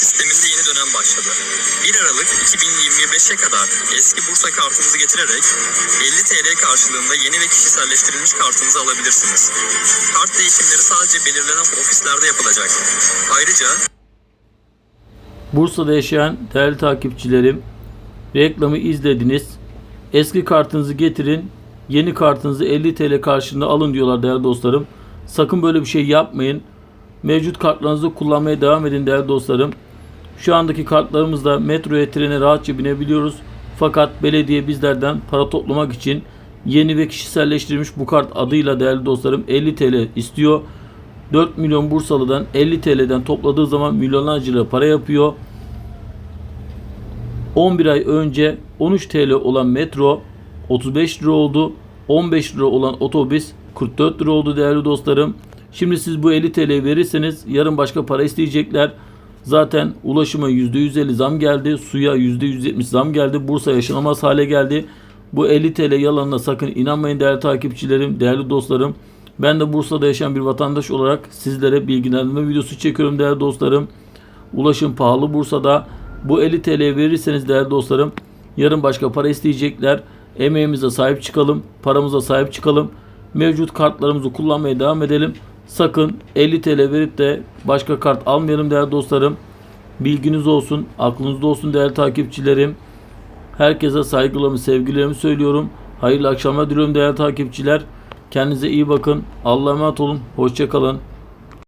sisteminde yeni dönem başladı. 1 Aralık 2025'e kadar eski Bursa kartınızı getirerek 50 TL karşılığında yeni ve kişiselleştirilmiş kartınızı alabilirsiniz. Kart değişimleri sadece belirlenen ofislerde yapılacak. Ayrıca Bursa'da yaşayan değerli takipçilerim, reklamı izlediniz. Eski kartınızı getirin, yeni kartınızı 50 TL karşılığında alın diyorlar değerli dostlarım. Sakın böyle bir şey yapmayın. Mevcut kartlarınızı kullanmaya devam edin değerli dostlarım. Şu andaki kartlarımızla metroya, trene rahatça binebiliyoruz. Fakat belediye bizlerden para toplamak için yeni ve kişiselleştirilmiş bu kart adıyla değerli dostlarım 50 TL istiyor. 4 milyon Bursalı'dan 50 TL'den topladığı zaman milyonlarca lira para yapıyor. 11 ay önce 13 TL olan metro 35 lira oldu. 15 lira olan otobüs 44 lira oldu değerli dostlarım. Şimdi siz bu 50 TL verirseniz yarın başka para isteyecekler. Zaten ulaşıma %150 zam geldi. Suya %170 zam geldi. Bursa yaşanamaz hale geldi. Bu 50 TL yalanına sakın inanmayın değerli takipçilerim, değerli dostlarım. Ben de Bursa'da yaşayan bir vatandaş olarak sizlere bilgilendirme videosu çekiyorum değerli dostlarım. Ulaşım pahalı Bursa'da. Bu 50 TL verirseniz değerli dostlarım yarın başka para isteyecekler. Emeğimize sahip çıkalım, paramıza sahip çıkalım. Mevcut kartlarımızı kullanmaya devam edelim. Sakın 50 TL verip de başka kart almayalım değerli dostlarım. Bilginiz olsun, aklınızda olsun değerli takipçilerim. Herkese saygılarımı, sevgilerimi söylüyorum. Hayırlı akşamlar diliyorum değerli takipçiler. Kendinize iyi bakın. Allah'a emanet olun. Hoşçakalın.